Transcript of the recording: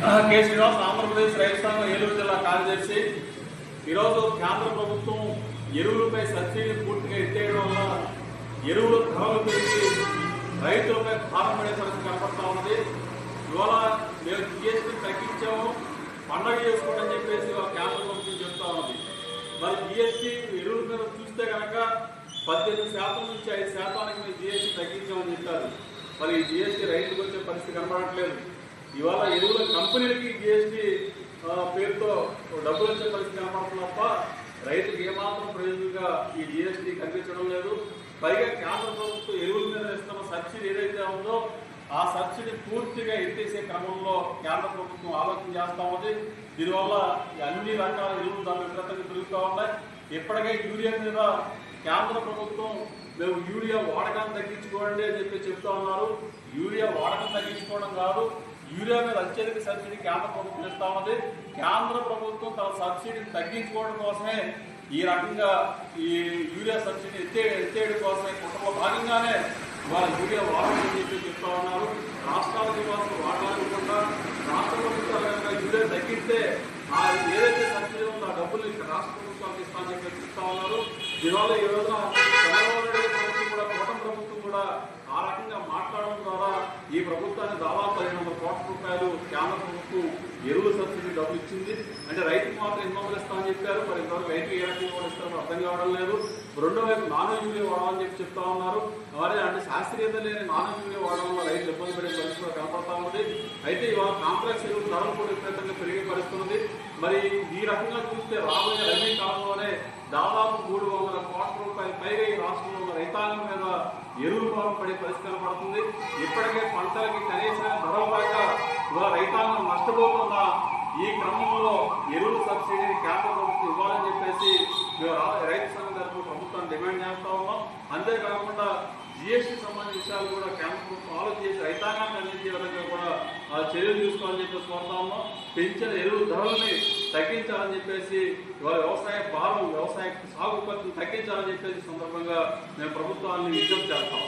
K Srinivas Andhra Pradesh రైతు సంఘం ఏలూరు జిల్లా కార్యదర్శి. ఈరోజు కేంద్ర ప్రభుత్వం ఎరువులపై సబ్సిడీ పూర్తిగా ఎత్తేయడం వల్ల ఎరువుల ధరలు పెరిగి రైతులపై భారం పడే పరిస్థితి కనపడతా ఉంది ఇవాళ మేము జిఎస్టీ తగ్గించాము పండగ చేసుకోండి అని చెప్పేసి కేంద్ర ప్రభుత్వం చెప్తా ఉంది మరి జిఎస్టీ ఎరువుల మీద చూస్తే కనుక పద్దెనిమిది శాతం నుంచి ఐదు శాతానికి మేము జిఎస్టీ తగ్గించామని చెప్పారు. మరి ఈ జిఎస్టీ రైతులకు వచ్చే పరిస్థితి కనపడట్లేదు ఇవాళ ఎరువుల కంపెనీలకి జిఎస్టీ పేరుతో డబ్బులు వచ్చే పరిస్థితి కనపడుతుంది తప్ప రైతుకి ఏమాత్రం ప్రయోజనంగా ఈ జిఎస్టీ కనిపించడం లేదు. పైగా కేంద్ర ప్రభుత్వం ఎరువుల మీద ఇస్తున్న సబ్సిడీ ఏదైతే ఉందో ఆ సబ్సిడీ పూర్తిగా ఎత్తేసే క్రమంలో కేంద్ర ప్రభుత్వం ఆలోచన చేస్తూ ఉంది. దీనివల్ల అన్ని రకాల ఎరువులు దాని విపరీతంగా పెరుగుతూ ఉన్నాయి. ఇప్పటికే యూరియా మీద కేంద్ర ప్రభుత్వం మేము యూరియా వాడకాన్ని తగ్గించుకోండి అని చెప్పి చెప్తా ఉన్నారు. యూరియా వాడకం తగ్గించుకోవడం కాదు యూరియా మీద అత్యధిక సబ్సిడీ కేంద్ర ప్రభుత్వం ఇస్తా ఉంది కేంద్ర ప్రభుత్వం తన సబ్సిడీని తగ్గించుకోవడం కోసమే ఈ రకంగా ఈ యూరియా సబ్సిడీ ఎత్తే ఎత్తేయడం కోసమే కుటుంబ భాగంగానే వాళ్ళ యూరియా వాడాలని చెప్పి చెప్తా ఉన్నారు. రాష్ట్రాలకి ఇవ్వాల్సిన వాడాలనుకుంటా రాష్ట్ర ప్రభుత్వాలు కనుక యూరియా తగ్గిస్తే ఆ ఏదైతే సబ్సిడీ ఉందో ఆ డబ్బులు ఇక్కడ రాష్ట్ర ప్రభుత్వాలకు ఇస్తామని చెప్పి చెప్తా ఉన్నారు. దీనివల్ల ఈ రోజున చంద్రబాబు కూడా ఆ రకంగా మాట్లాడడం ద్వారా ఈ ప్రభుత్వాన్ని దాదాపు పదిహేను వందల కోట్ల రూపాయలు కేంద్ర ప్రభుత్వం ఎరువుల సబ్సిడీ డబ్బులు ఇచ్చింది. అంటే రైతుకు మాత్రం ఎన్ని వందలు ఇస్తామని చెప్పారు. మరి ఇంతవరకు రైతు ఏ రకంగా కూడా ఇస్తారో అర్థం కావడం లేదు. రెండో వైపు నానో యూరియా వాడాలని చెప్పి చెప్తా ఉన్నారు. మరి అంటే శాస్త్రీయత లేని నానో యూరియా వాడడం వల్ల రైతులు ఇబ్బంది పడే పరిస్థితి కనపడతా ఉంది. అయితే ఇవాళ కాంప్లెక్స్ ఎరువులు ధరలు కూడా విపరీతంగా పెరిగే పరిస్థితుంది మరి ఈ రకంగా చూస్తే రాబోయే రబీ కాలంలోనే దాదాపు మూడు వందల కోట్ల రూపాయల పైగా ఈ రాష్ట్రంలో కాలం మీద ఎరువుల భారం పడే పరిస్థితి కనపడుతుంది. ఇప్పటికే పంటలకి కనీస ధరలు పడక రైతాంగం నష్టపోతున్న ఈ క్రమంలో ఎరువుల సబ్సిడీని కేంద్ర ప్రభుత్వం ఇవ్వాలని చెప్పేసి రైతు సంఘం తరఫున ప్రభుత్వం డిమాండ్ చేస్తా ఉన్నాం. అంతేకాకుండా జిఎస్టీ సంబంధించిన విషయాలు కూడా కేంద్ర ప్రభుత్వం ఆలోచించి రైతాంగాన్ని అందించే విధంగా కూడా ఆ, చర్యలు తీసుకోవాలని చెప్పేసి కోరుతా ఉన్నాం. పెంచిన ఎరువు ధరలని తగ్గించాలని చెప్పేసి ఇవాళ వ్యవసాయ భారం వ్యవసాయ సాగు ఖర్చును తగ్గించాలని చెప్పేసి సందర్భంగా మేము ప్రభుత్వాన్ని విజ్ఞప్తి చేస్తాం.